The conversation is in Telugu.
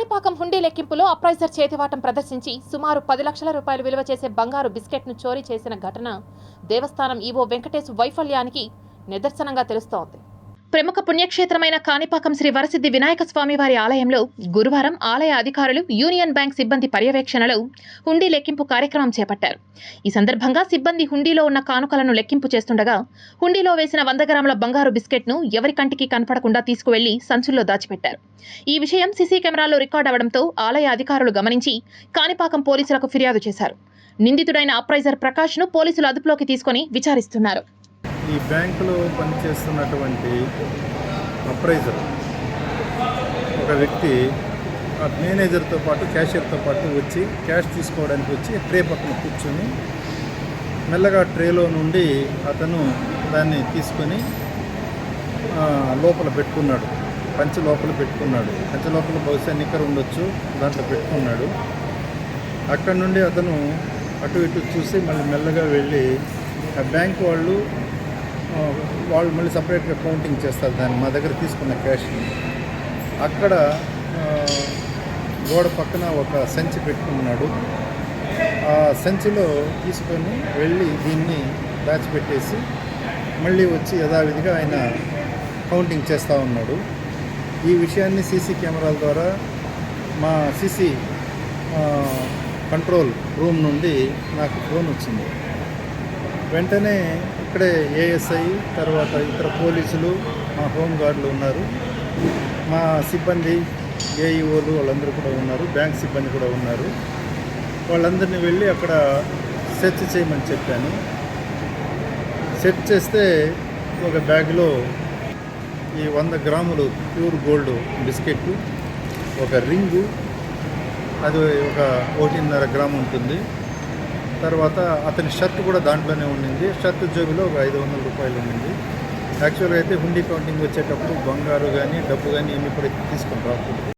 కాణిపాకం హుండీ లెక్కింపులో అప్రైజర్ చేతివాటం ప్రదర్శించి సుమారు పది లక్షల రూపాయలు విలువ చేసే బంగారు బిస్కెట్ను చోరీ చేసిన ఘటన దేవస్థానం ఈవో వెంకటేశ్ వైఫల్యానికి నిదర్శనంగా తెలుస్తోంది. ప్రముఖ పుణ్యక్షేత్రమైన కాణిపాకం శ్రీ వరసిద్ధి వినాయక స్వామి వారి ఆలయంలో గురువారం ఆలయ అధికారులు యూనియన్ బ్యాంక్ సిబ్బంది పర్యవేక్షణలో హుండీ లెక్కింపు కార్యక్రమం చేపట్టారు. ఈ సందర్భంగా సిబ్బంది హుండీలో ఉన్న కానుకలను లెక్కింపు చేస్తుండగా హుండీలో వేసిన వంద గ్రాముల బంగారు బిస్కెట్ను ఎవరి కంటికి కనపడకుండా తీసుకువెళ్ళి సంచుల్లో దాచిపెట్టారు. ఈ విషయం సీసీ కెమెరాలో రికార్డ్ అవడంతో ఆలయ అధికారులు గమనించి కాణిపాకం పోలీసులకు ఫిర్యాదు చేశారు. నిందితుడైన అప్రైజర్ ప్రకాష్ను పోలీసులు అదుపులోకి తీసుకొని విచారిస్తున్నారు. ఈ బ్యాంకులో పనిచేస్తున్నటువంటి అప్రైజర్. ఒక వ్యక్తి ఆ మేనేజర్తో పాటు క్యాషియర్తో పాటు వచ్చి క్యాష్ తీసుకోవడానికి వచ్చి ట్రే పక్కన కూర్చొని మెల్లగా ట్రేలో నుండి అతను దాన్ని తీసుకొని లోపల పెట్టుకున్నాడు. పంచ లోపల పెట్టుకున్నాడు. పంచ లోపల బహుశా నిక్కర్ ఉండొచ్చు దాంట్లో పెట్టుకున్నాడు. అక్కడ నుండి అతను అటు ఇటు చూసి మళ్ళీ మెల్లగా వెళ్ళి ఆ బ్యాంక్ వాళ్ళు వాళ్ళు మళ్ళీ సపరేట్గా కౌంటింగ్ చేస్తారు దాన్ని మా దగ్గర తీసుకున్న క్యాష్ని అక్కడ గోడ పక్కన ఒక సంచి పెట్టుకున్నాడు. ఆ సంచిలో తీసుకొని వెళ్ళి దీన్ని దాచిపెట్టేసి మళ్ళీ వచ్చి యథావిధిగా ఆయన కౌంటింగ్ చేస్తూ ఉన్నాడు. ఈ విషయాన్ని సీసీ కెమెరాల ద్వారా మా సీసీ కంట్రోల్ రూమ్ నుండి నాకు ఫోన్ వచ్చింది. వెంటనే ఇక్కడే ఏఎస్ఐ తర్వాత ఇతర పోలీసులు మా హోమ్ గార్డులు ఉన్నారు. మా సిబ్బంది ఏఈఓలు వాళ్ళందరూ కూడా ఉన్నారు బ్యాంక్ సిబ్బంది కూడా ఉన్నారు. వాళ్ళందరినీ వెళ్ళి అక్కడ సెర్చ్ చేయమని చెప్పాను. సెర్చ్ చేస్తే ఒక బ్యాగ్లో ఈ వంద గ్రాములు ప్యూర్ గోల్డ్ బిస్కెట్ ఒక రింగు అది ఒక ఒకటిన్నర గ్రాము ఉంటుంది. తర్వాత అతని షర్ట్ కూడా దాంట్లోనే ఉండింది. షర్ట్ జోబిలో ఒక ఐదు వందల రూపాయలు ఉండింది. యాక్చువల్గా అయితే హుండీ కౌంటింగ్ వచ్చేటప్పుడు బంగారు కానీ డబ్బు కానీ ఏమి కూడా తీసుకుని రాకూడదు.